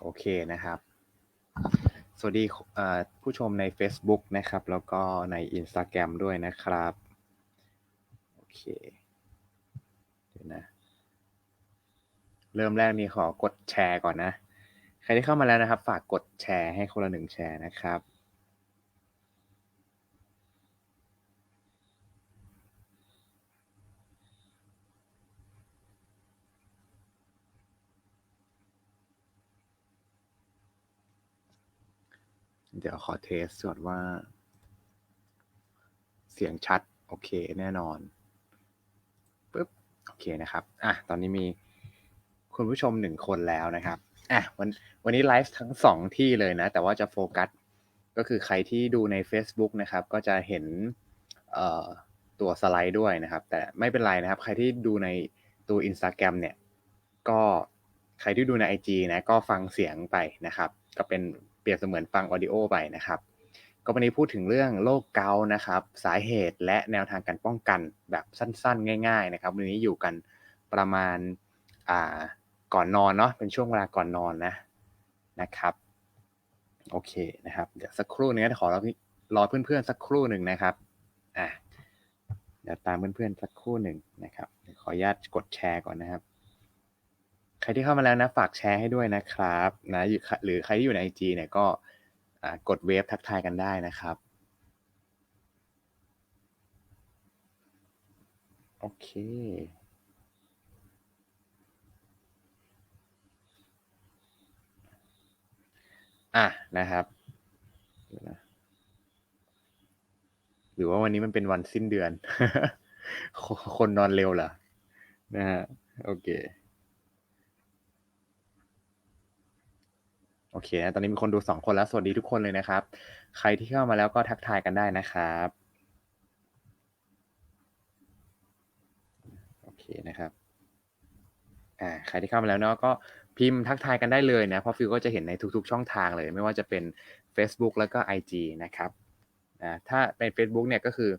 โอเคนะครับ สวัสดีผู้ชมใน Facebook นะครับ แล้วก็ใน Instagram ด้วยนะครับ โอเคเดี๋ยวนะ เริ่มแรกนี่ขอกดแชร์ก่อนนะ ใครที่เข้ามาแล้วนะครับ ฝากกดแชร์ให้คนละหนึ่งแชร์นะครับ เดี๋ยวขอเทสก่อนว่า เสียงชัด โอเคแน่นอนปึ๊บโอเคนะครับ อะ ตอนนี้มีคุณผู้ชมหนึ่งคนแล้วนะครับ อะวันวันนี้ไลฟ์ทั้งสองที่เลยนะ แต่ว่าจะโฟกัส ก็คือใครที่ดูใน Facebook นะครับ ก็จะเห็นตัวสไลด์ด้วยนะครับ แต่ไม่เป็นไรนะครับ ใครที่ดูในตัว Instagram เนี่ย ก็ใครที่ดูใน IG นะ ก็ฟังเสียงไปนะครับ ก็เป็น เปรียบเสมือนฟังออดิโอไปนะครับ ก็วันนี้พูดถึงเรื่องโรคเกาต์นะครับ สาเหตุและแนวทางการป้องกันแบบสั้นๆ ง่าย ๆ นะครับ วันนี้อยู่กันประมาณอ่าก่อนนอนเนาะเป็นช่วงเวลาก่อนนอนนะนะครับโอเคนะครับ เดี๋ยวสักครู่นึงขอรอรอเพื่อนๆสักครู่หนึ่งนะครับอะเดี๋ยวตามเพื่อนๆสักครู่หนึ่งนะครับขออนุญาตกดแชร์ก่อนนะครับ ใครที่เข้ามาแล้วนะ ฝากแชร์ให้ด้วยนะครับนะหรือใครที่อยู่ใน IG เนี่ยก็กดเวฟทักทายกันได้นะครับ โอเคอะนะครับหรือว่าวันนี้มันเป็นวันสิ้นเดือน คนนอนเร็วเหรอนะฮะโอเค โอเคนะตอนนี้มีคนดูสองคนแล้ว สวัสดีทุกคนเลยนะครับ ใครที่เข้ามาแล้วก็ทักทายกันได้นะครับ โอเคนะครับ อ่า ใครที่เข้ามาแล้วเนาะก็พิมพ์ทักทายกันได้เลยนะ เพราะฟิวก็จะเห็นในทุกๆ ช่องทางเลย ไม่ว่าจะเป็น Facebook แล้วก็ IG นะครับ อ่า ถ้าเป็น Facebook เนี่ยก็คือ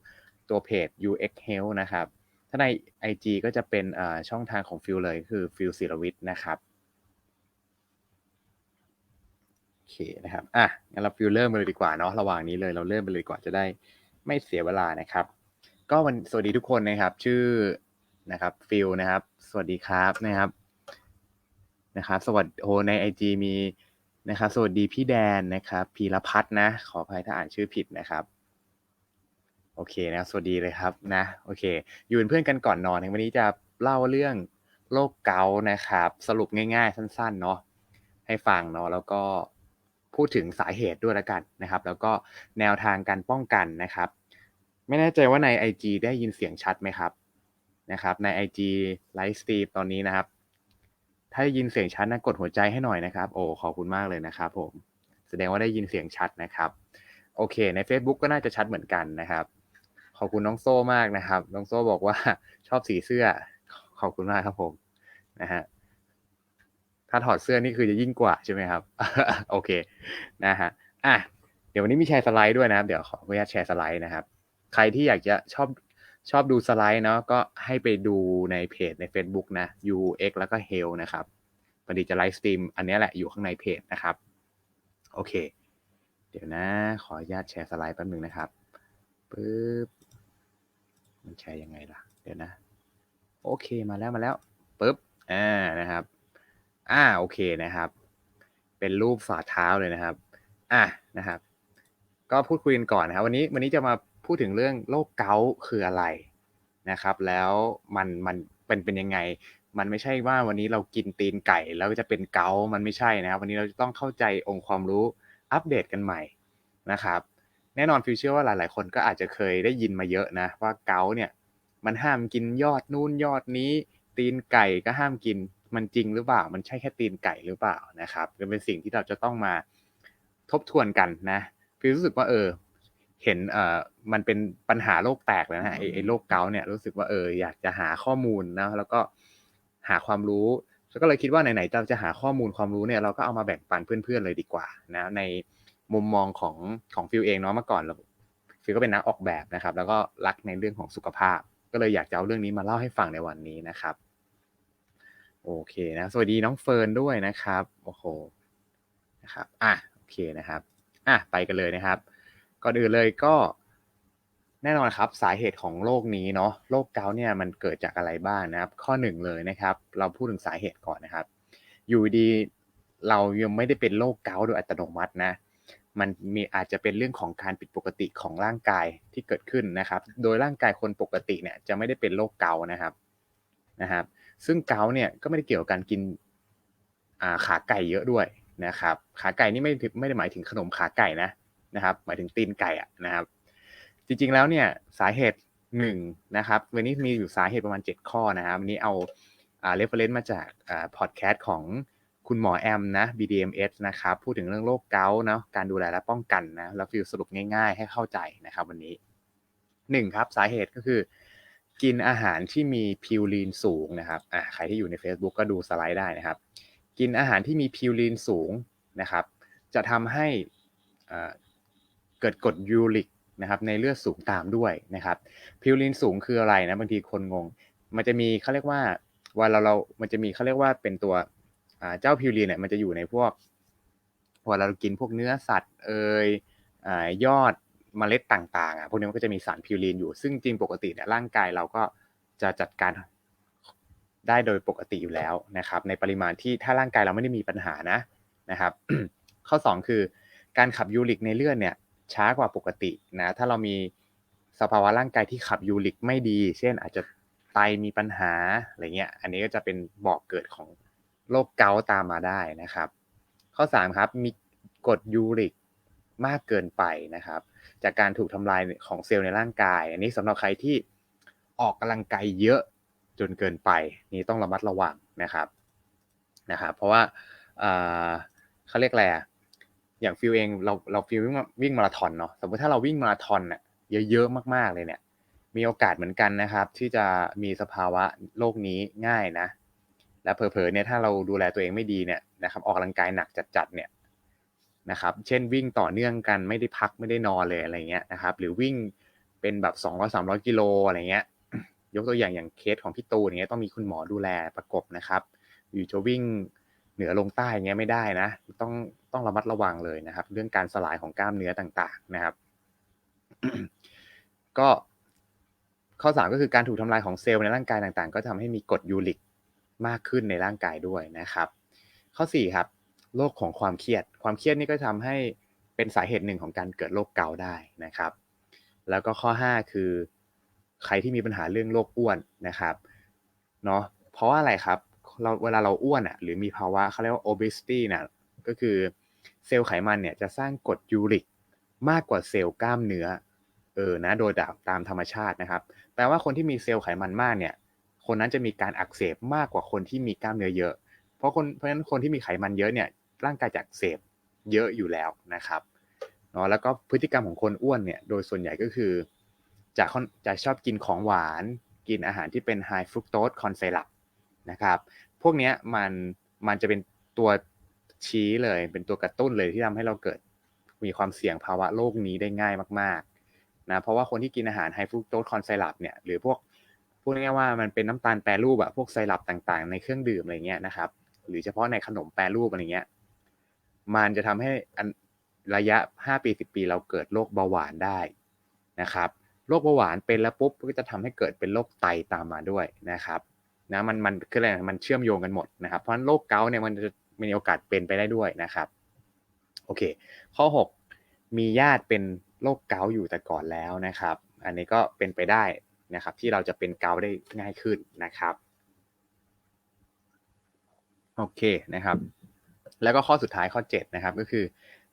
ตัวเพจ UX Health นะครับ ถ้าใน IG ก็จะเป็นอ่าช่องทางของฟิวเลยคือฟิวศิรวิทย์นะครับ โอ เคนะครับ อะ งั้นเราฟิวเริ่มไปเลยดีกว่าเนาะ ระหว่างนี้เลยเราเริ่มไปเลยดีกว่าจะได้ไม่เสียเวลานะครับ ก็วันสวัสดีทุกคนนะครับ ชื่อนะครับฟิลนะครับ สวัสดีครับนะครับ นะครับ สวัสดีโอในไอจีมีนะครับ สวัสดีพี่แดนนะครับพีรพัฒน์นะ ขออภัยถ้าอ่านชื่อผิดนะครับ โอเคนะสวัสดีเลยครับนะ โอเค อยู่เป็นเพื่อนกันก่อนนอนวันนี้จะเล่าเรื่องโรคเกาต์นะครับ สรุปง่ายๆ สั้น ๆ เนาะให้ฟังเนาะแล้วก็ พูดถึงสาเหตุด้วยล้วกันนะครับ แล้วก็แนวทางการป้องกันนะครับ ไม่แน่ใจว่าใน IG ได้ยินเสียงชัดไหมครับนะครับใน IG ไลฟ์สตรีมตอนนี้นะครับ ถ้าได้ยินเสียงชัดนะกดหัวใจให้หน่อยนะครับ โอ้ขอบคุณมากเลยนะครับผมแสดงว่าได้ยินเสียงชัดนะครับ โอเค ใน Facebook ก็น่าจะชัดเหมือนกันนะครับ ขอบคุณน้องโซ่มากนะครับ น้องโซ่บอกว่าชอบสีเสื้อ ขอบคุณมากครับผมนะฮะ ถ้าถอดเสื้อนี่คือจะยิ่งกว่าใช่ไหมครับ โอเคนะฮะอะเดี๋ยววันนี้มีแชร์สไลด์ด้วยนะครับ เดี๋ยวขออนุญาตแชร์สไลด์นะครับ ใครที่อยากจะชอบชอบดูสไลด์เนาะก็ให้ไปดูในเพจใน Facebook นะ UX แล้วก็ Health นะครับพอดีจะไลฟ์สตรีมอันนี้แหละอยู่ข้างในเพจนะครับ โอเค เดี๋ยวนะ ขออนุญาตแชร์สไลด์แป๊บนึงนะครับปึ๊บมันแชร์ยังไงล่ะ เดี๋ยวนะ โอเคมาแล้วมาแล้วปึ๊บอ่านะครับ อ่าโอเคนะครับ เป็นรูปฝ่าเท้าเลยนะครับ อะนะครับ ก็พูดคุยกันก่อนนะครับ วันนี้วันนี้จะมาพูดถึงเรื่องโรคเกาต์คืออะไรนะครับ แล้วมันมันเป็นเป็นยังไง มันไม่ใช่ว่าวันนี้เรากินตีนไก่แล้วจะเป็นเกาต์มันไม่ใช่นะครับ วันนี้เราจะต้องเข้าใจองค์ความรู้อัปเดตกันใหม่นะครับ แน่นอนฟิวเชื่อว่าหลาย ๆ คนก็อาจจะเคยได้ยินมาเยอะนะว่าเกาต์เนี่ย มันห้ามกินยอดนู่นยอดนี้ ตีนไก่ก็ห้ามกิน มันจริงหรือเปล่า มันใช่แค่ตีนไก่หรือเปล่านะครับเป็นสิ่งที่เราจะต้องมาทบทวนกันนะฟิวรู้สึกว่าเออ เห็นเอ่อมันเป็นปัญหาโรคแตกเลยนะไอ้โรคเกาต์เนี่ยรู้สึกว่าเอออยากจะหาข้อมูลนะแล้วก็หาความรู้แล้วก็เลยคิดว่าไหนๆเราจะหาข้อมูลความรู้เนี่ยเราก็เอามาแบ่งปันเพื่อนๆเลยดีกว่านะในมุมมองของของฟิวเองเนาะเมื่อก่อนเราฟิวก็เป็นนักออกแบบนะครับ แล้วก็รักในเรื่องของสุขภาพ ก็เลยอยากจะเอาเรื่องนี้มาเล่าให้ฟังในวันนี้นะครับ โอเคนะ สวัสดีน้องเฟิร์นด้วยนะครับ โอ้โห นะครับ อะ โอเคนะครับ อะ ไปกันเลยนะครับ ก่อนอื่นเลยก็ แน่นอนครับ สาเหตุของโรคนี้เนาะ โรคเกาต์เนี่ยมันเกิดจากอะไรบ้างนะครับ ข้อหนึ่งเลยนะครับ เราพูดถึงสาเหตุก่อนนะครับ อยู่ดีเรายังไม่ได้เป็นโรคเกาต์โดยอัตโนมัตินะ มันมีอาจจะเป็นเรื่องของการผิดปกติของร่างกายที่เกิดขึ้นนะครับ โดยร่างกายคนปกติเนี่ยจะไม่ได้เป็นโรคเกาต์นะครับ นะครับ ซึ่งเกาเนี่ยก็ไม่ได้เกี่ยวกับการกินขาไก่เยอะด้วยนะครับขาไก่นี่ไม่ไม่ได้หมายถึงขนมขาไก่นะนะครับหมายถึงตีนไก่อะนะครับ จริงๆแล้วเนี่ยสาเหตุหนึ่งนะครับวันนี้มีอยู่สาเหตุประมาณ 7 ข้อนะครับวันนี้เอาเรฟเฟรนซ์มาจากพอดแคสต์ของคุณหมอแอมนะ BDMS นะครับพูดถึงเรื่องโรคเกาต์เนาะการดูแลและป้องกันนะแล้วฟิลสรุปง่ายๆ ให้เข้าใจนะครับ วันนี้หนึ่งครับสาเหตุก็คือ กินอาหารที่มีพิวรีนสูงนะครับอ่าใครที่อยู่ใน Facebook ก็ดูสไลด์ได้นะครับ กินอาหารที่มีพิวรีนสูงนะครับ จะทำให้เกิดกรดยูริกนะครับในเลือดสูงตามด้วยนะครับพิวรีนสูงคืออะไรนะบางทีคนงง มันจะมีเขาเรียกว่าเวลาเรา มันจะมีเขาเรียกว่าเป็นตัวเจ้าพิวรีนเนี่ยมันจะอยู่ในพวกเวลาเรากินพวกเนื้อสัตว์เอ่ยยอด เมล็ดต่างๆอะพวกนี้มันก็จะมีสารพิวรีนอยู่ ซึ่งจริงปกติเนี่ยร่างกายเราก็จะจัดการได้โดยปกติอยู่แล้วนะครับ ในปริมาณที่ถ้าร่างกายเราไม่ได้มีปัญหานะนะครับ ข้อ 2 คือ การขับยูริกในเลือดเนี่ยช้ากว่าปกตินะถ้าเรามีสภาวะร่างกายที่ขับยูริกไม่ดี เช่นอาจจะไตมีปัญหาอะไรเงี้ย อันนี้ก็จะเป็นบอกเกิดของโรคเกาต์ตามมาได้นะครับ ข้อ 3 ครับมีกรดยูริกมากเกินไปนะครับ จากการถูกทำลายของเซลล์ในร่างกาย อันนี้สำหรับใครที่ออกกำลังกายเยอะจนเกินไป นี่ต้องระมัดระวังนะครับนะครับเพราะว่าเขาเรียกอะไรอะอย่างฟิลเองเราเราฟิลวิ่งวิ่งมาราธอนเนาะสมมติถ้าเราวิ่งมาราธอนอะเยอะๆมากๆเลยเนี่ย มีโอกาสเหมือนกันนะครับ ที่จะมีสภาวะโรคนี้ง่ายนะ และเผลอๆเนี่ยถ้าเราดูแลตัวเองไม่ดีเนี่ยนะครับออกกำลังกายหนักจัดๆเนี่ย นะครับ เช่นวิ่งต่อเนื่องกันไม่ได้พักไม่ได้นอนเลยอะไรเงี้ยนะครับ หรือวิ่งเป็นแบบ200 300กิโลอะไรเงี้ย ยกตัวอย่างอย่างเคสของพี่ตูนเงี้ยต้องมีคุณหมอดูแลประกบนะครับ อยู่จะวิ่งเหนือลงใต้เงี้ยไม่ได้นะ ต้องต้องระมัดระวังเลยนะครับ เรื่องการสลายของกล้ามเนื้อต่างๆนะครับ ก็ข้อ3ก็คือการถูกทำลายของเซลล์ในร่างกายต่างๆ ก็ทำให้มีกรดยูริกมากขึ้นในร่างกายด้วยนะครับ ข้อ4ครับ โรคของความเครียด ความเครียดนี่ก็ทำให้เป็นสาเหตุหนึ่งของการเกิดโรคเกาต์ได้นะครับ แล้วก็ข้อ 5 คือ ใครที่มีปัญหาเรื่องโรคอ้วนนะครับเนาะเพราะว่าอะไรครับเราเวลาเราอ้วนอะหรือมีภาวะเขาเรียกว่า obesity นะก็คือเซลล์ไขมันเนี่ยจะสร้างกรดยูริกมากกว่าเซลล์กล้ามเนื้อเออนะโดยตามธรรมชาตินะครับ แปลว่าคนที่มีเซลล์ไขมันมากเนี่ย คนนั้นจะมีการอักเสบมากกว่าคนที่มีกล้ามเนื้อเยอะ เพราะคนเพราะฉะนั้นคนที่มีไขมันเยอะเนี่ย ร่างกายจะอักเสบเยอะอยู่แล้วนะครับเนาะแล้วก็พฤติกรรมของคนอ้วนเนี่ยโดยส่วนใหญ่ก็คือจะจะชอบกินของหวานกินอาหารที่เป็น high fructose corn syrup นะครับพวกนี้มันมันจะเป็นตัวชี้เลยเป็นตัวกระตุ้นเลยที่ทำให้เราเกิดมีความเสี่ยงภาวะโรคนี้ได้ง่ายมากๆนะเพราะว่าคนที่กินอาหารไฮฟรุกโตสคอนไซรัปเนี่ยหรือพวกพูดง่ายๆว่ามันเป็นน้ำตาลแปรรูปอะพวกไซรัปต่างๆ ในเครื่องดื่มอะไรเงี้ยนะครับหรือเฉพาะในขนมแปรรูปอะไรเงี้ย มันจะทำให้ระยะ 5 ปี 10 ปี เราเกิดโรคเบาหวานได้นะครับโรคเบาหวานเป็นแล้วปุ๊บก็จะทำให้เกิดเป็นโรคไตตามมาด้วยนะครับนะมันมันคืออะไรมันเชื่อมโยงกันหมดนะครับ เพราะฉะนั้นโรคเกาต์เนี่ยมันจะมีโอกาสเป็นไปได้ด้วยนะครับโอเค ข้อ 6 มีญาติเป็นโรคเกาต์อยู่แต่ก่อนแล้วนะครับ อันนี้ก็เป็นไปได้นะครับ ที่เราจะเป็นเกาต์ได้ง่ายขึ้นนะครับโอเคนะครับ แล้วก็ข้อสุดท้ายข้อ7นะครับก็คือ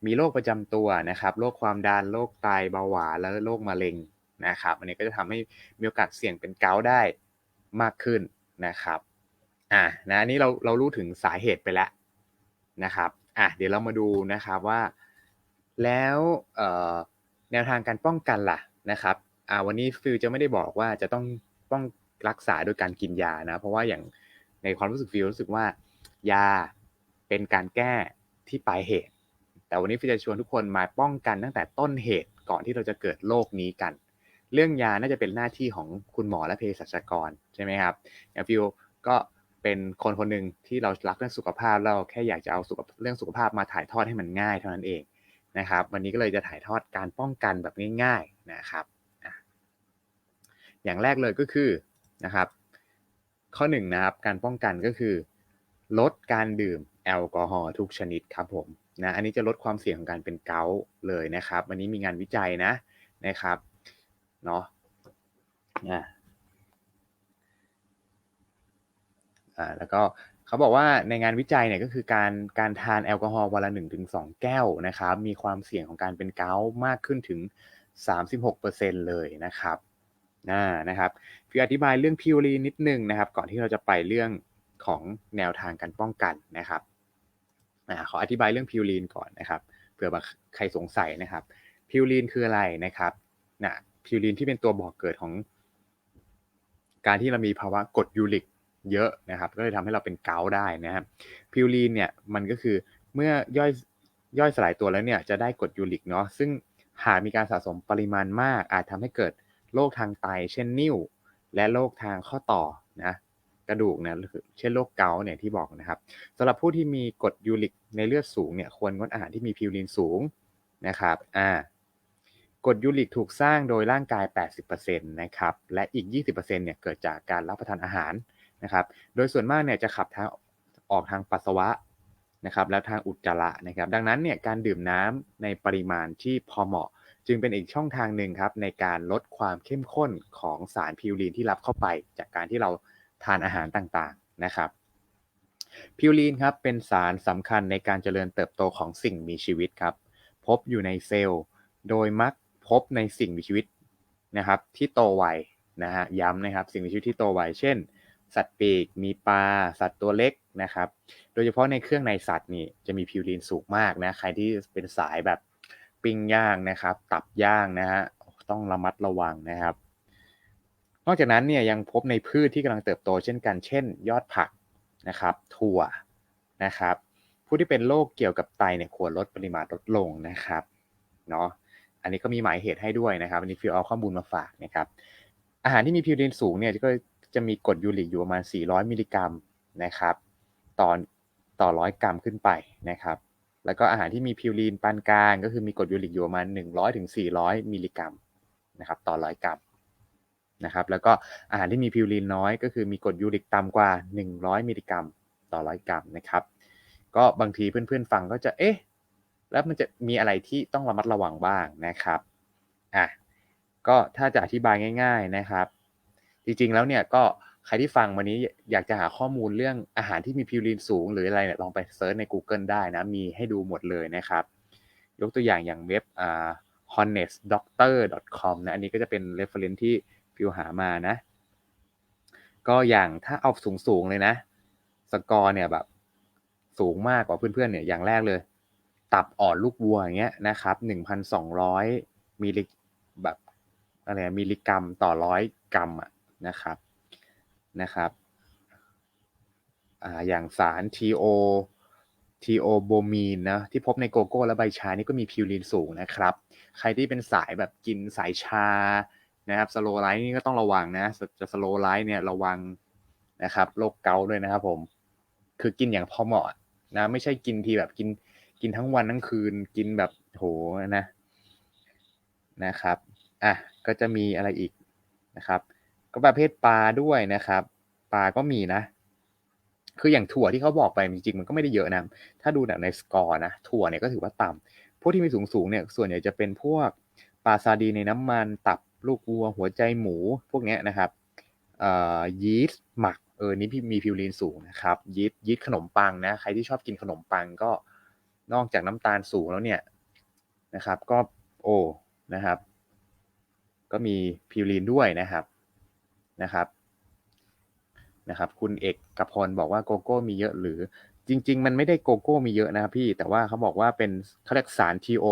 มีโรคประจำตัวนะครับโรคความดันโรคไตเบาหวานและโรคมะเร็งนะครับอันนี้ก็จะทำให้มีโอกาสเสี่ยงเป็นเกาต์ได้มากขึ้นนะครับอ่านะนี่เราเรารู้ถึงสาเหตุไปแล้วนะครับอะเดี๋ยวเรามาดูนะครับว่า แล้วแนวทางการป้องกันล่ะนะครับอ่าวันนี้ฟิลจะไม่ได้บอกว่าจะต้องป้องรักษาโดยการกินยานะเพราะว่าอย่างในความรู้สึกฟิลรู้สึกว่ายา เป็นการแก้ที่ปลายเหตุ แต่วันนี้ฟิจะชวนทุกคนมาป้องกันตั้งแต่ต้นเหตุก่อนที่เราจะเกิดโรคนี้กัน เรื่องยาน่าจะเป็นหน้าที่ของคุณหมอและเภสัชกรใช่ไหมครับอย่างฟิวก็เป็นคนคนหนึ่งที่เรารักเรื่องสุขภาพเราแค่อยากจะเอาสุขเรื่องสุขภาพมาถ่ายทอดให้มันง่ายเท่านั้นเองนะครับ วันนี้ก็เลยจะถ่ายทอดการป้องกันแบบง่าย ๆนะครับอย่างแรกเลยก็คือนะครับ ข้อหนึ่งนะครับการป้องกันก็คือ ลดการดื่ม แอลกอฮอล์ทุกชนิดครับผมนะอันนี้จะลดความเสี่ยงของการเป็นเกาต์เลยนะครับวันนี้มีงานวิจัยนะนะครับเนาะอ่าอ่าแล้วก็เขาบอกว่าในงานวิจัยเนี่ยก็คือการการทานแอลกอฮอล์วันละ1-2ถึงแก้วนะครับมีความเสี่ยงของการเป็นเกาต์มากขึ้นถึง 36%เลยนะครับน่านะครับคืออธิบายเรื่องพิวรีนิดนึงนะครับ ก่อนที่เราจะไปเรื่องของแนวทางการป้องกันนะครับ ขออธิบายเรื่องพิวรีนก่อนนะครับเผื่อใครสงสัยนะครับพิวรีนคืออะไรนะครับนะพิวรีนที่เป็นตัวบอกเกิดของ การที่เรามีภาวะกรดยูริกเยอะนะครับ ก็เลยทำให้เราเป็นเกาได้นะครับพิวรีนเนี่ยมันก็คือเมื่อย่อยย่อยสลายตัวแล้วเนี่ยจะได้กรดยูริกเนาะซึ่งหากมีการสะสมปริมาณมาก อาจทำให้เกิดโรคทางไต เช่นนิ่ว และโรคทางข้อต่อนะ ระดูกนะเช่นโรคเกาต์เนี่ยที่บอกนะครับสำหรับผู้ที่มีกรดยูริกในเลือดสูงเนี่ยควรงดอาหารที่มีพิวรีนสูงนะครับอ่ากรดยูริกถูกสร้างโดยร่างกาย 80%นะครับและอีก 20%เนี่ยเกิดจากการรับประทานอาหารนะครับโดยส่วนมากเนี่ยจะขับทางออกทางปัสสาวะนะครับแล้วทางอุจจาระนะครับดังนั้นเนี่ยการดื่มน้ำในปริมาณที่พอเหมาะ จึงเป็นอีกช่องทางหนึ่งครับในการลดความเข้มข้นของสารพิวรีนที่รับเข้าไป จากการที่เรา ทานอาหารต่างๆนะครับพิวรีนครับเป็นสารสำคัญในการเจริญเติบโตของสิ่งมีชีวิตครับ พบอยู่ในเซลล์ โดยมักพบในสิ่งมีชีวิตนะครับ ที่โตไวนะฮะย้ำนะครับ สิ่งมีชีวิตที่โตไวเช่น สัตว์ปีก มีปลาสัตว์ตัวเล็กนะครับ โดยเฉพาะในเครื่องในสัตว์นี่จะมีพิวรีนสูงมากนะใครที่เป็นสายแบบปิ้งย่างนะครับ ตับย่างนะฮะต้องระมัดระวังนะครับ นอกจากนั้นเนี่ยยังพบในพืชที่กำลังเติบโตเช่นกัน เช่น ยอดผักนะครับถั่วนะครับ ผู้ที่เป็นโรคเกี่ยวกับไตเนี่ยควรลดปริมาณลดลงนะครับเนาะอันนี้ก็มีหมายเหตุให้ด้วยนะครับ อันนี้ฟิวเอาข้อมูลมาฝากนะครับ อาหารที่มีพิวรีนสูงเนี่ยก็จะมีกรดยูริกอยู่ประมาณ 400 มิลลิกรัมนะครับต่อต่อร้อยกรัมขึ้นไปนะครับ แล้วก็อาหารที่มีพิวรีนปานกลาง ก็คือมีกรดยูริกอยู่ประมาณ100ถึง400 มิลลิกรัมนะครับ ต่อร้อยกรัม นะครับแล้วก็อาหารที่มีพิวรีนน้อยก็คือมีกรดยูริกต่ำกว่า 100 มิลลิกรัม ต่อร้อยกรัมนะครับก็บางทีเพื่อนๆฟังก็จะเอ๊ะแล้วมันจะมีอะไรที่ต้องระมัดระวังบ้างนะครับอะก็ถ้าจะอธิบายง่าย ๆนะครับ จริงๆแล้วเนี่ยก็ใครที่ฟังวันนี้อยากจะหาข้อมูลเรื่องอาหารที่มีพิวรีนสูง หรืออะไรเนี่ยลองไปเซิร์ชใน Google ได้นะ มีให้ดูหมดเลยนะครับ ยกตัวอย่างอย่างเว็บ honestdoctor.com นะอันนี้ก็จะเป็น reference ที่ ฟิวหามานะ ก็อย่างถ้าเอาสูงสูงเลยนะ สกอร์เนี่ยแบบสูงมากกว่าเพื่อนๆเนี่ยอย่างแรกเลย ตับอ่อนลูกวัวอย่างเงี้ยนะครับ1,200มิลลิแบบอะไรมิลลิกรัมต่อร้อยกรัมอะนะครับนะครับอ่าอย่างสาร TO TO โบมีนนะที่พบในโกโก้และใบชานี่ก็มีพิวรีนสูงนะครับ ใครที่เป็นสายแบบกินสายชา นะครับสโลไลท์นี่ก็ต้องระวังนะ จะสโลไลท์เนี่ยระวังนะครับโรคเกาต์ด้วยนะครับผมคือกินอย่างพอเหมาะนะไม่ใช่กินทีแบบกินกินทั้งวันทั้งคืนกินแบบโหนะนะครับอะก็จะมีอะไรอีกนะครับ ก็ประเภทปลาด้วยนะครับปลาก็มีนะ คืออย่างถั่วที่เขาบอกไปจริงๆมันก็ไม่ได้เยอะนะถ้าดูแบบในสกอร์นะถั่วเนี่ยก็ถือว่าต่ำพวกที่มีสูงสูงเนี่ยส่วนใหญ่จะเป็นพวกปลาซาดีในน้ำมันตับ ลูกวัวหัวใจหมูพวกนี้นะครับยีสต์หมักเออนี่พี่มีพิวรีนสูงนะครับยีสต์ยีสต์ขนมปังนะใครที่ชอบกินขนมปังก็นอกจากน้ำตาลสูงแล้วเนี่ยนะครับ ก็โอ้นะครับ ก็มีพิวรีนด้วยนะครับนะครับนะครับ คุณเอกกพลบอกว่าโกโก้มีเยอะหรือจริง ๆ มันไม่ได้โกโก้มีเยอะนะครับพี่แต่ว่าเขาบอกว่าเป็นเขาเรียกสารทีโอ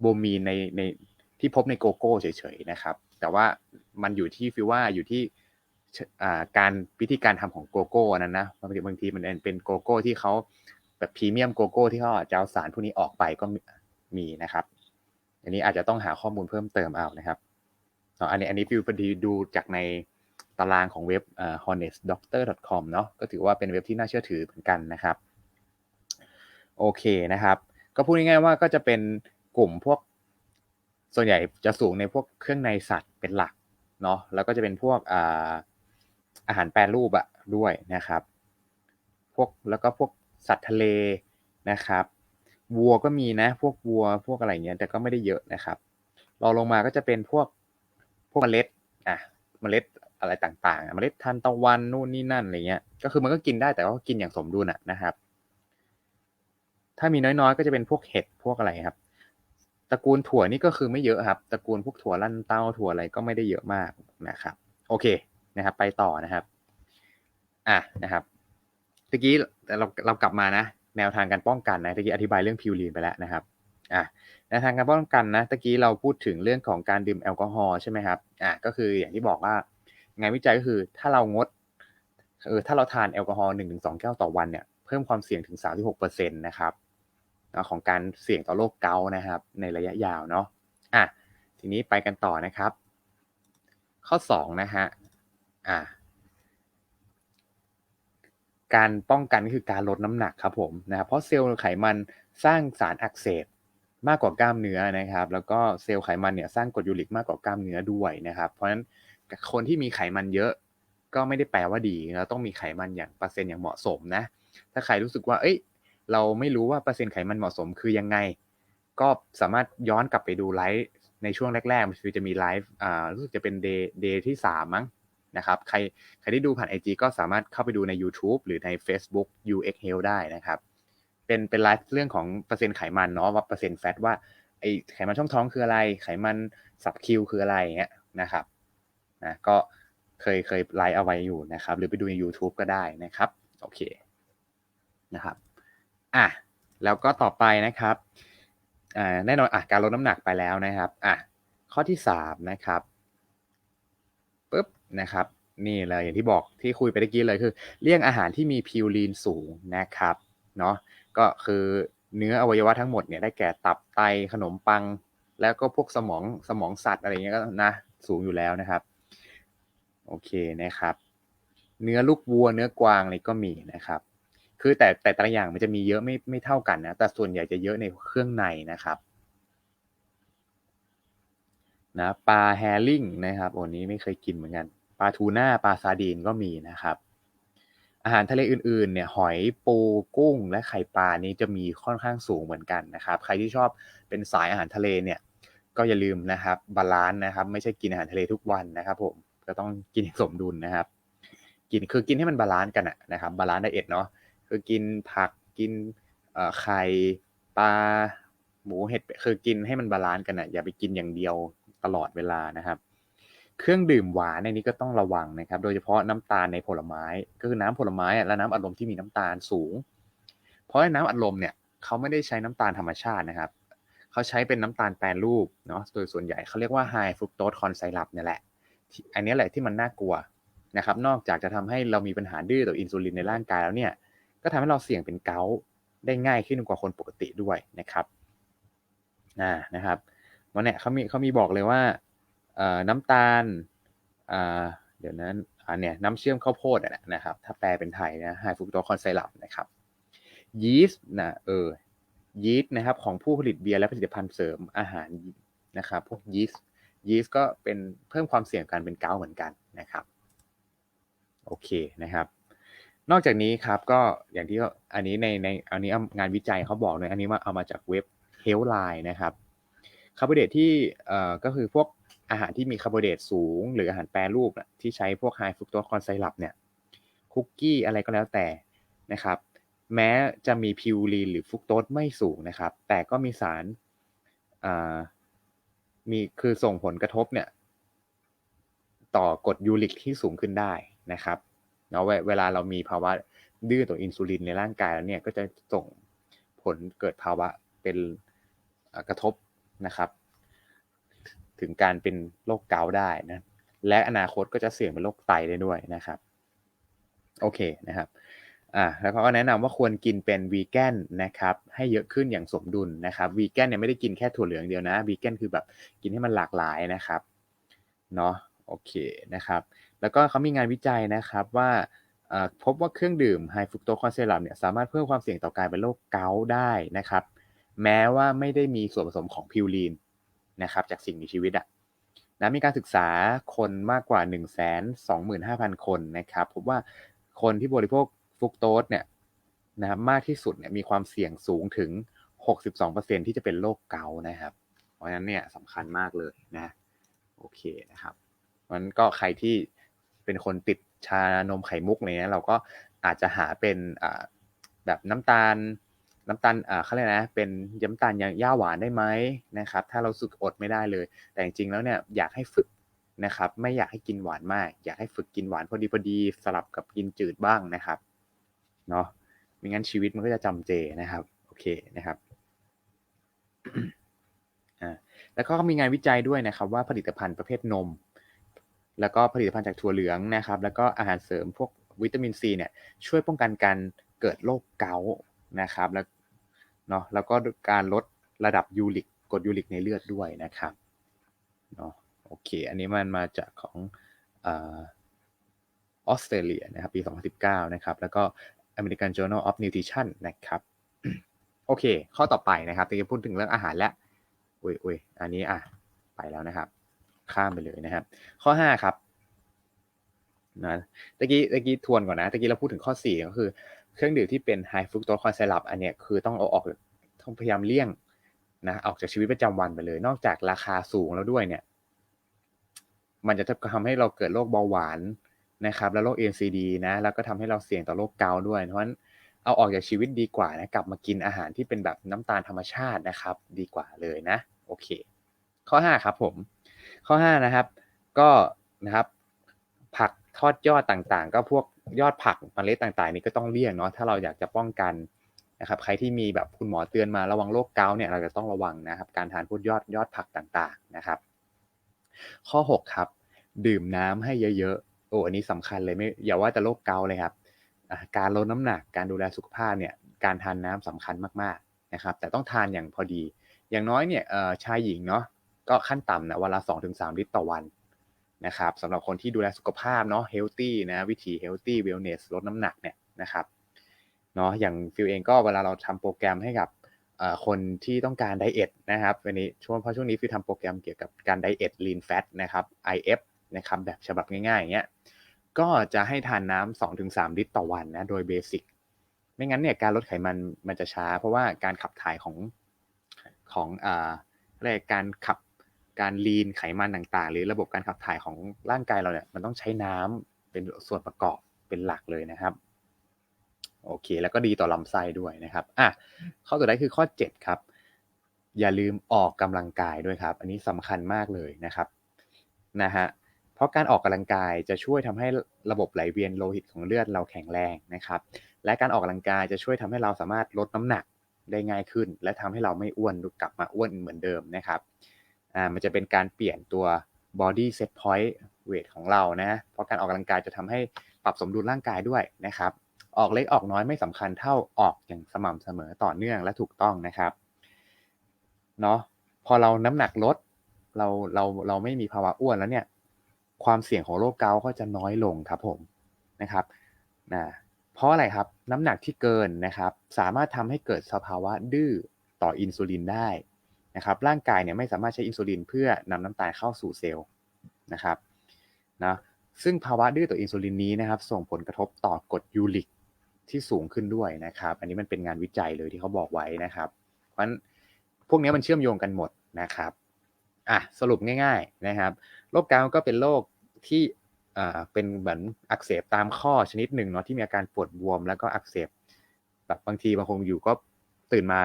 โบมีในใน ที่พบในโกโก้เฉยๆนะครับ แต่ว่ามันอยู่ที่ฟิว่าอยู่ที่การวิธีการทำของโกโก้นั้นนะบางทีบางทีมันเป็นโกโก้ที่เขาแบบพรีเมียมโกโก้ที่เขาจะเอาสารพวกนี้ออกไปก็มีนะครับ อันนี้อาจจะต้องหาข้อมูลเพิ่มเติมเอานะครับอันนี้อันนี้ฟิวพอดีดูจากในตารางของเว็บ honestdoctor.com เนาะก็ถือว่าเป็นเว็บที่น่าเชื่อถือเหมือนกันนะครับ โอเคนะครับ ก็พูดง่ายๆว่าก็จะเป็นกลุ่มพวก ส่วนใหญ่จะสูงในพวกเครื่องในสัตว์เป็นหลักเนาะแล้วก็จะเป็นพวกอาอาหารแปรรูปอะด้วยนะครับ พวกแล้วก็พวกสัตว์ทะเลนะครับ วัวก็มีนะพวกวัวพวกอะไรเงี้ยแต่ก็ไม่ได้เยอะนะครับรองลงมาก็จะเป็นพวกพวกเมล็ดอะเมล็ดอะไรต่างๆเมล็ดทานตะวันนู่นนี่นั่นอะไรเงี้ยก็คือมันก็กินได้แต่ก็กินอย่างสมดุลนะครับ ถ้ามีน้อยๆ ก็จะเป็นพวกเห็ดพวกอะไรครับ ตระกูลถั่วนี่ก็คือไม่เยอะครับตระกูลพวกถั่วลั่นเต้าถั่วอะไรก็ไม่ได้เยอะมากนะครับ โอเคนะครับ ไปต่อนะครับ อะนะครับตะกี้เราเรากลับมานะแนวทางการป้องกันนะตะกี้อธิบายเรื่องพิวรีนไปแล้วนะครับอะแนวทางการป้องกันนะตะกี้เราพูดถึงเรื่องของการดื่มแอลกอฮอล์ใช่ไหมครับอะก็คืออย่างที่บอกว่างานวิจัยก็คือถ้าเรางดเออถ้าเราทานแอลกอฮอล์หนึ่งถึงสองแก้วต่อวันเนี่ยเพิ่มความเสี่ยงถึงสามสิบหกเปอร์เซ็นต์นะครับ ของการเสี่ยงต่อโรคเกาต์นะครับ ในระยะยาวเนาะอะทีนี้ไปกันต่อนะครับ ข้อสองนะฮะอะการป้องกันก็คือการลดน้ำหนักครับผมนะครับเพราะเซลล์ไขมันสร้างสารอักเสบมากกว่ากล้ามเนื้อนะครับ แล้วก็เซลล์ไขมันเนี่ยสร้างกรดยูริกมากกว่ากล้ามเนื้อด้วยนะครับ เพราะฉะนั้นคนที่มีไขมันเยอะก็ไม่ได้แปลว่าดีเราต้องมีไขมันอย่างเปอร์เซ็นต์อย่างเหมาะสมนะ ถ้าใครรู้สึกว่า เอ้ย เราไม่รู้ว่าเปอร์เซ็นต์ไขมันเหมาะสมคือยังไง ก็สามารถย้อนกลับไปดูไลฟ์ในช่วงแรกๆคือจะมีไลฟ์อ่ารู้สึกจะเป็นเดย์เดย์ที่สามมั้งนะครับใครใครที่ดูผ่าน IG ก็สามารถเข้าไปดูใน YouTube หรือใน Facebook UX Health ได้นะครับ เป็นเป็นไลฟ์เรื่องของเปอร์เซ็นต์ไขมันเนาะว่าเปอร์เซ็นต์แฟตว่าไอไขมันช่องท้องคืออะไร ไขมันสับคิวคืออะไรเงี้ยนะครับนะก็เคยเคยไลฟ์เอาไว้อยู่นะครับ หรือไปดูใน YouTube ก็ได้นะครับ โอเคนะครับ อะแล้วก็ต่อไปนะครับอ่าแน่นอนอะการลดน้ำหนักไปแล้วนะครับอะข้อที่สามนะครับปุ๊บนะครับนี่เลยอย่างที่บอกที่คุยไปเมื่อกี้เลยคือ เลี่ยงอาหารที่มีพิวรีนสูงนะครับเนาะก็คือเนื้ออวัยวะทั้งหมดเนี่ยได้แก่ตับไตขนมปัง แล้วก็พวกสมองสมองสัตว์อะไรเงี้ยก็นะสูงอยู่แล้วนะครับโอเคนะครับ เนื้อลูกวัวเนื้อกวางอะไรก็มีนะครับ คือแต่แต่แต่ละอย่างมันจะมีเยอะไม่ไม่เท่ากันนะ แต่ส่วนใหญ่จะเยอะในเครื่องในนะครับนะปลาแฮริงนะครับโอ้นี้ไม่เคยกินเหมือนกันปลาทูน่าปลาซาดีนก็มีนะครับ อาหารทะเลอื่นๆ เนี่ยหอยปูกุ้งและไข่ปลานี้จะมีค่อนข้างสูงเหมือนกันนะครับ ใครที่ชอบเป็นสายอาหารทะเลเนี่ย ก็อย่าลืมนะครับบาลานซ์นะครับ ไม่ใช่กินอาหารทะเลทุกวันนะครับ ผมก็ต้องกินสมดุลนะครับ กินคือกินให้มันบาลานซ์กันนะครับบาลานซ์ไดเอทเนาะ คือกินผักกินไข่ปลาหมูเห็ดคือกินให้มันบาลานซ์กันนะอย่าไปกินอย่างเดียวตลอดเวลานะครับ เครื่องดื่มหวานในนี้ก็ต้องระวังนะครับ โดยเฉพาะน้ำตาลในผลไม้ก็คือน้ำผลไม้และน้ำอัดลมที่มีน้ำตาลสูง เพราะน้ำอัดลมเนี่ยเขาไม่ได้ใช้น้ำตาลธรรมชาตินะครับเขาใช้เป็นน้ำตาลแปรรูปเนาะโดยส่วนใหญ่เขาเรียกว่า high fructose corn syrup เนี่ยแหละ อันนี้แหละที่มันน่ากลัวนะครับ นอกจากจะทำให้เรามีปัญหาดื้อต่ออินซูลินในร่างกายแล้วเนี่ย ก็ทำให้เราเสี่ยงเป็นเกาต์ได้ง่ายขึ้นกว่าคนปกติด้วยนะครับอ่านะครับวันนี้เขามีเขามีบอกเลยว่าน้ำตาลเดี๋ยวนั้นอ่าเนี่ยน้ำเชื่อมข้าวโพดนะครับ ถ้าแปลเป็นไทยนะไฮฟรุกโตคอนไซรัปนะครับยีสต์นะเออยีสต์นะครับของผู้ผลิตเบียร์และผลิตภัณฑ์เสริมอาหารนะครับพวกยีสต์ยีสต์ก็เป็นเพิ่มความเสี่ยงการเป็นเกาต์เหมือนกันนะครับ โอเคนะครับ นอกจากนี้ครับก็อย่างที่อันนี้ในในอันนี้งานวิจัยเขาบอกเลยอันนี้ว่าเอามาจากเว็บ Healthline นะครับคาร์โบไฮเดรตที่เอ่อก็คือพวกอาหารที่มีคาร์โบไฮเดรตสูง หรืออาหารแปรรูปที่ใช้พวกไฮฟรุกโตสคอนไซรัปเนี่ยคุกกี้อะไรก็แล้วแต่นะครับแม้จะมีพิวรีนหรือฟุกโตสไม่สูงนะครับ แต่ก็มีสารมีคือส่งผลกระทบเนี่ย ต่อกรดยูริกที่สูงขึ้นได้นะครับ เนาะเวลาเรามีภาวะดื้อต่ออินซูลินในร่างกายแล้วเนี่ยก็จะส่งผลเกิดภาวะเป็นกระทบนะครับ ถึงการเป็นโรคเกาต์ได้นะและอนาคตก็จะเสี่ยงเป็นโรคไตได้ด้วยนะครับโอเคนะครับอ่าแล้วเขาก็แนะนำว่าควรกินเป็นวีแกนนะครับให้เยอะขึ้นอย่างสมดุลนะครับวีแกนเนี่ยไม่ได้กินแค่ถั่วเหลืองเดียวนะวีแกนคือแบบกินให้มันหลากหลายนะครับเนาะโอเคนะครับ แล้วก็เขามีงานวิจัยนะครับว่าพบว่าเครื่องดื่มไฮฟรุกโตคอนเซรัมเนี่ยสามารถเพิ่มความเสี่ยงต่อการเป็นโรคเกาต์ได้นะครับ แม้ว่าไม่ได้มีส่วนผสมของพิวรีนนะครับจากสิ่งมีชีวิตอะนะมีการศึกษาคนมากกว่า 1 2 5 0 0 0 คนนะครับพบว่าคนที่บริโภคฟรุกโตสเนี่ยนะครับมากที่สุดเนี่ยมีความเสี่ยงสูงถึง 62%ที่จะเป็นโรคเกาต์นะครับ เพราะฉะนั้นเนี่ยสำคัญมากเลยนะโอเคนะครับมันก็ใครที่ เป็นคนติดชานมไข่มุกเนี่ยเราก็อาจจะหาเป็นแบบน้ำตาลน้ำตาลเขาเรียกนะ เป็นย้ำตาลย่างย่าหวานได้ไหมนะครับ ถ้าเราสึกอดไม่ได้เลย แต่จริงๆแล้วเนี่ยอยากให้ฝึกนะครับ ไม่อยากให้กินหวานมาก อยากให้ฝึกกินหวานพอดีพอดีสลับกับกินจืดบ้างนะครับ เนาะไม่งั้นชีวิตมันก็จะจำเจนะครับ โอเคนะครับอ่าแล้วก็มีงานวิจัยด้วยนะครับ ว่าผลิตภัณฑ์ประเภทนม แล้วก็ผลิตภัณฑ์จากถั่วเหลืองนะครับ แล้วก็อาหารเสริมพวกวิตามินซีเนี่ยช่วยป้องกันการเกิดโรคเกาต์นะครับแล้วเนาะแล้วก็การลดระดับยูริกกรดยูริกในเลือดด้วยนะครับเนาะโอเค อันนี้มันมาจากของออสเตรเลียนะครับปี 2019 นะครับ แล้วก็ American Journal of Nutrition นะครับโอเค ข้อต่อไปนะครับจะพูดถึงเรื่องอาหารแล้วอุ้ยอุ้ยอันนี้อะไปแล้วนะครับ ข้ามไปเลยนะครับ ข้อ5ครับนะตะกี้ตะกี้ทวนก่อนนะตะกี้เราพูดถึงข้อ4ก็คือ เครื่องดื่มที่เป็นไฮฟรุกโตสคอนไซรัปอันเนี้ยคือต้องเอาออกต้องพยายามเลี่ยงนะออกจากชีวิตประจำวันไปเลย นอกจากราคาสูงแล้วด้วยเนี่ย มันจะทำให้เราเกิดโรคเบาหวานนะครับ แล้วโรค NCD นะ แล้วก็ทำให้เราเสี่ยงต่อโรคเกาต์ด้วย เพราะฉะนั้นเอาออกจากชีวิตดีกว่านะ กลับมากินอาหารที่เป็นแบบน้ำตาลธรรมชาตินะครับ ดีกว่าเลยนะ โอเค ข้อ 5 ครับผม ข้อ5นะครับ ก็นะครับ ผักทอดยอดต่างๆ ก็พวกยอดผักเมล็ดต่างๆ นี่ก็ต้องเลี่ยงเนาะถ้าเราอยากจะป้องกันนะครับใครที่มีแบบคุณหมอเตือนมาระวังโรคเกาต์เนี่ยเราจะต้องระวังนะครับ การทานพวกยอดยอดผักต่างๆนะครับ ข้อ 6 ครับ ดื่มน้ำให้เยอะๆโอ้อันนี้สำคัญเลยไม่อย่าว่าแต่โรคเกาต์เลยครับการลดน้ำหนักการดูแลสุขภาพเนี่ยการทานน้ำสำคัญมากๆนะครับ แต่ต้องทานอย่างพอดี อย่างน้อยเนี่ยชายหญิงเนาะ ก็ขั้นต่ำนะวันละ2-3 ลิตรต่อวันนะครับสำหรับคนที่ดูแลสุขภาพเนาะเฮลตี้นะวิธีเฮลตี้เวลเนสลดน้ำหนักเนี่ยนะครับเนาะอย่างฟิลเองก็เวลาเราทำโปรแกรมให้กับคนที่ต้องการไดเอทนะครับวันนี้ช่วงเพราะช่วงนี้ฟิลทำโปรแกรมเกี่ยวกับการไดเอทลีนแฟตนะครับ IF นะครับแบบฉบับง่ายๆอย่างเงี้ยก็จะให้ทานน้ำสองถึงสามลิตรต่อวันนะโดยเบสิกไม่งั้นเนี่ยการลดไขมันมันจะช้า เพราะว่าการขับถ่ายของของอ่าอะไรการขับ การลีนไขมันต่างๆ หรือระบบการขับถ่ายของร่างกายเราเนี่ยมันต้องใช้น้ำเป็นส่วนประกอบเป็นหลักเลยนะครับโอเค แล้วก็ดีต่อลำไส้ด้วยนะครับอะข้อต่อไปคือข้อ 7 ครับ อย่าลืมออกกำลังกายด้วยครับ อันนี้สำคัญมากเลยนะครับนะฮะเพราะการออกกำลังกายจะช่วยทำให้ระบบไหลเวียนโลหิตของเลือดเราแข็งแรงนะครับ และการออกกำลังกายจะช่วยทำให้เราสามารถลดน้ำหนักได้ง่ายขึ้น และทำให้เราไม่อ้วนกลับมาอ้วนเหมือนเดิมนะครับ อ่ามันจะเป็นการเปลี่ยนตัว body set point weight ของเรานะ เพราะการออกกำลังกายจะทำให้ปรับสมดุลร่างกายด้วยนะครับ ออกเล็กออกน้อยไม่สำคัญเท่าออกอย่างสม่ำเสมอต่อเนื่องและถูกต้องนะครับเนาะพอเราน้ำหนักลดเราเราเราไม่มีภาวะอ้วนแล้วเนี่ย ความเสี่ยงของโรคเกาต์ก็จะน้อยลงครับผมนะครับนะเพราะอะไรครับน้ำหนักที่เกินนะครับ สามารถทำให้เกิดสภาวะดื้อต่ออินซูลินได้ นะครับร่างกายเนี่ยไม่สามารถใช้อินซูลินเพื่อนำน้ำตาลเข้าสู่เซลล์นะครับนะซึ่งภาวะดื้อต่ออินซูลินนี้นะครับส่งผลกระทบต่อกรดยูริกที่สูงขึ้นด้วยนะครับ อันนี้มันเป็นงานวิจัยเลยที่เขาบอกไว้นะครับ เพราะฉะนั้นพวกนี้มันเชื่อมโยงกันหมดนะครับอะสรุปง่ายๆนะครับโรคเกาต์ก็เป็นโรคที่อ่าเป็นเหมือนอักเสบตามข้อชนิดหนึ่งเนาะที่มีอาการปวดบวม แล้วก็อักเสบแบบบางทีบางคนอยู่ก็ตื่นมา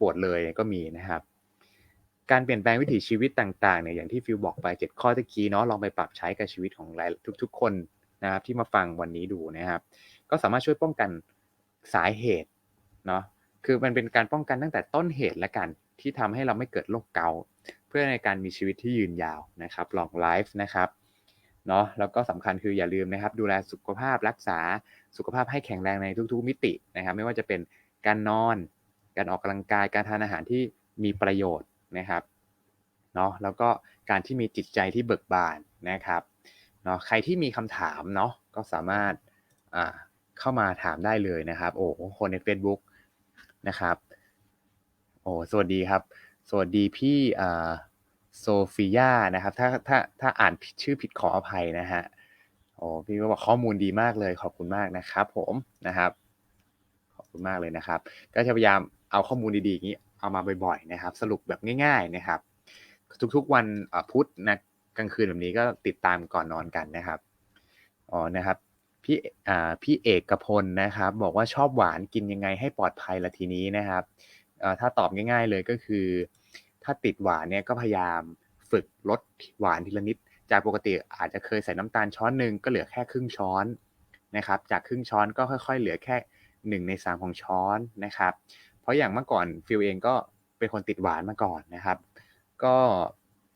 ปวดเลยก็มีนะครับ การเปลี่ยนแปลงวิถีชีวิตต่างๆเนี่ยอย่างที่ฟิวบอกไปเจ็ดข้อตะกี้เนาะลองไปปรับใช้กับชีวิตของทุก ๆ คนนะครับที่มาฟังวันนี้ดูนะครับ ก็สามารถช่วยป้องกันสาเหตุเนาะคือมันเป็นการป้องกันตั้งแต่ต้นเหตุและกันที่ทำให้เราไม่เกิดโรคเกาต์เพื่อในการมีชีวิตที่ยืนยาวนะครับลองไลฟ์นะครับเนาะแล้วก็สำคัญคืออย่าลืมนะครับ ดูแลสุขภาพรักษาสุขภาพให้แข็งแรงในทุก ๆ มิตินะครับ ไม่ว่าจะเป็นการนอน การออกกำลังกายการทานอาหารที่มีประโยชน์ นะครับเนาะแล้วก็การที่มีจิตใจที่เบิกบานนะครับเนาะใครที่มีคำถามเนาะก็สามารถอ่าเข้ามาถามได้เลยนะครับ โอ้คนใน Facebook นะครับโอ้สวัสดีครับ สวัสดีพี่โซฟียานะครับ ถ้าถ้าถ้าอ่านชื่อผิดขออภัยนะฮะโอ้พี่ก็บอกข้อมูลดีมากเลยขอบคุณมากนะครับ ผมนะครับ ขอบคุณมากเลยนะครับ ก็จะพยายามเอาข้อมูลดีๆอย่างนี้ เอามาบ่อยๆนะครับ สรุปแบบง่าย ๆนะครับ ทุกๆวันพุธนะกลางคืนแบบนี้ก็ติดตามก่อนนอนกันนะครับอ๋อนะครับพี่อ่าพี่เอกพลนะครับ บอกว่าชอบหวานกินยังไงให้ปลอดภัยละทีนี้นะครับถ้าตอบง่าย ๆเลยก็คือ ถ้าติดหวานเนี่ยก็พยายามฝึกลดหวานทีละนิด จากปกติอาจจะเคยใส่น้ำตาลช้อนหนึ่งก็เหลือแค่ครึ่งช้อนนะครับ จากครึ่งช้อนก็ค่อย ๆ เหลือแค่หนึ่งในสามของช้อนนะครับ เพราะอย่างเมื่อก่อนฟิลเองก็เป็นคนติดหวานมาก่อนนะครับ ก็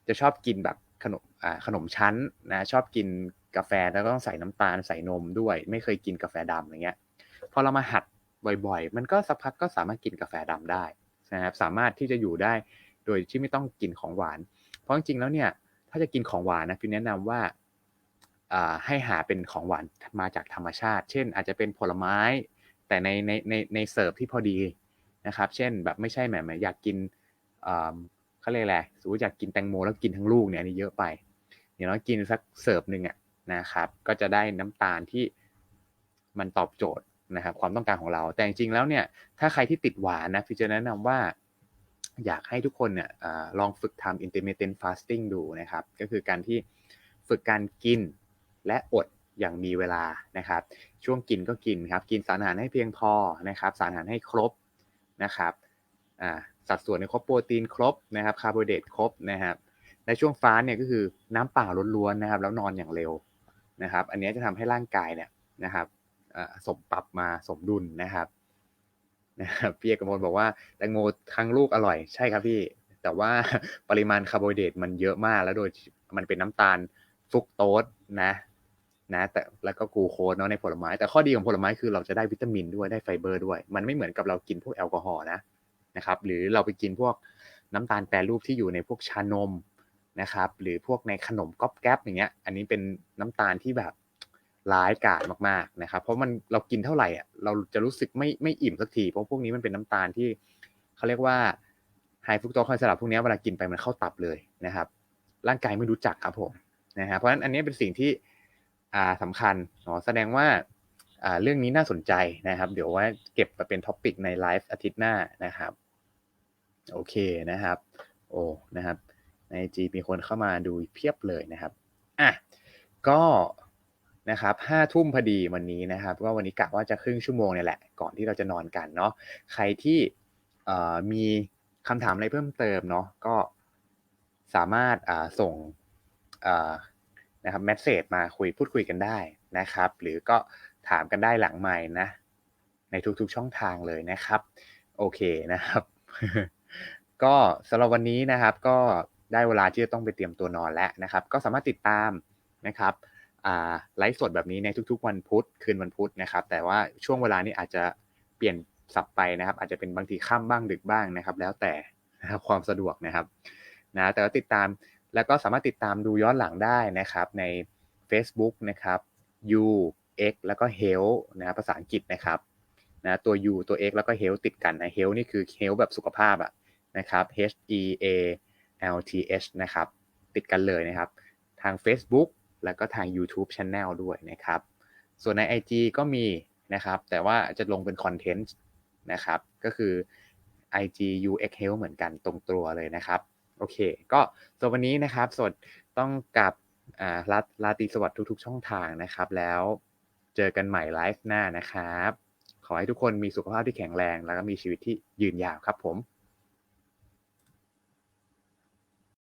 จะชอบกินแบบขนมอ่าขนมชั้นนะชอบกินกาแฟแล้วก็ต้องใส่น้ำตาลใส่นมด้วย ไม่เคยกินกาแฟดำอย่างเงี้ยพอเรามาหัดบ่อยๆ มันก็สักพักก็สามารถกินกาแฟดำได้นะครับสามารถที่จะอยู่ได้โดยที่ไม่ต้องกินของหวาน เพราะจริงๆแล้วเนี่ยถ้าจะกินของหวานนะฟิวแนะนำว่าอ่าให้หาเป็นของหวานมาจากธรรมชาติ เช่น อาจจะเป็นผลไม้ แต่ในในในในเสิร์ฟที่พอดี นะครับ เช่นแบบไม่ใช่แหมอยากกินเขาเรียกอะไรสมมติอยากกินแตงโมแล้วกินทั้งลูกเนี่ยอันนี้เยอะไปอย่างน้อยกินสักเสิร์ฟหนึ่งอะนะครับ ก็จะได้น้ำตาลที่มันตอบโจทย์นะครับความต้องการของเรา แต่จริงๆแล้วเนี่ยถ้าใครที่ติดหวานนะฟิวจะแนะนำว่าอยากให้ทุกคนเนี่ยอลองฝึกทำ intermittent fasting ดูนะครับ ก็คือการที่ฝึกการกินและอดอย่างมีเวลานะครับ ช่วงกินก็กินครับ กินสารอาหารให้เพียงพอนะครับ สารอาหารให้ครบ นะครับสัดส่วนในครบโปรตีนครบนะครับคาร์โบไฮเดรตครบนะครับในช่วงฟ้าเนี่ยก็คือน้ำเปล่าล้วนๆนะครับ แล้วนอนอย่างเร็วนะครับ อันนี้จะทำให้ร่างกายเนี่ยนะครับสมปรับมาสมดุลนะครับนะครับพี่เอกมลบอกว่าแตงโมทั้งลูกอร่อยใช่ครับพี่ แต่ว่าปริมาณคาร์โบไฮเดรตมันเยอะมากแล้วโดยมันเป็นน้ำตาลฟุกโตสนะ นะแต่แล้วก็กูโคสเนาะในผลไม้ แต่ข้อดีของผลไม้คือเราจะได้วิตามินด้วยได้ไฟเบอร์ด้วย มันไม่เหมือนกับเรากินพวกแอลกอฮอล์นะนะครับ หรือเราไปกินพวกน้ำตาลแปรรูปที่อยู่ในพวกชานมนะครับ หรือพวกในขนมก๊อบแก๊บอย่างเงี้ย อันนี้เป็นน้ำตาลที่แบบร้ายกาจมากๆนะครับ เพราะมันเรากินเท่าไหร่อะเราจะรู้สึกไม่ไม่อิ่มสักทีเพราะพวกนี้มันเป็นน้ำตาลที่เขาเรียกว่าไฮฟรุกโตคอนเซนทรตพวกนี้เวลากินไปมันเข้าตับเลยนะครับ ร่างกายไม่รู้จักครับผมนะฮะเพราะฉะนั้นอันนี้เป็นสิ่งที่ อ่าสำคัญเนาะแสดงว่าอ่าเรื่องนี้น่าสนใจนะครับ เดี๋ยวว่าเก็บมาเป็นท็อปิกในไลฟ์อาทิตย์หน้านะครับโอเคนะครับ โอ้นะครับ ในจีมีคนเข้ามาดูเพียบเลยนะครับอะก็นะครับห้าทุ่มพอดีวันนี้นะครับ ก็วันนี้กะว่าจะครึ่งชั่วโมงเนี่ยแหละ ก่อนที่เราจะนอนกันเนาะใครที่มีคำถามอะไรเพิ่มเติมเนาะก็สามารถส่ง นะครับแมสเซจมาคุยพูดคุยกันได้นะครับ หรือก็ถามกันได้หลังใหม่นะ ในทุกๆช่องทางเลยนะครับ โอเคนะครับ ก็สำหรับวันนี้นะครับ ก็ได้เวลาที่จะต้องไปเตรียมตัวนอนแล้วนะครับ ก็สามารถติดตามนะครับไลฟ์สดแบบนี้ในทุกๆ วันพุธคืนวันพุธนะครับ แต่ว่าช่วงเวลานี้อาจจะเปลี่ยนสับไปนะครับ อาจจะเป็นบางทีค่ำบ้างดึกบ้างนะครับ แล้วแต่ความสะดวกนะครับนะแต่ว่าติดตาม แล้วก็สามารถติดตามดูย้อนหลังได้นะครับใน Facebook นะครับ U X แล้วก็ Health นะครับภาษาอังกฤษนะครับนะตัว U ตัว X แล้วก็ Health ติดกันนะ Health นี่คือ Health แบบสุขภาพอะนะครับ H E A L T H นะครับ ติดกันเลยนะครับ ทาง Facebook แล้วก็ทาง YouTube Channel ด้วยนะครับ ส่วนใน IG ก็มีนะครับ แต่ว่าจะลงเป็นคอนเทนต์นะครับ ก็คือ IG UX Health เหมือนกันตรงตัวเลยนะครับ โอเค ก็สวันนี้นะครับ สดต้องกับรัตลาลาตีสวัสดิ์ทุก ๆ ช่องทางนะครับ แล้วเจอกันใหม่ไลฟ์หน้านะครับ ขอให้ทุกคนมีสุขภาพที่แข็งแรง แล้วก็มีชีวิตที่ยืนยาวครับผม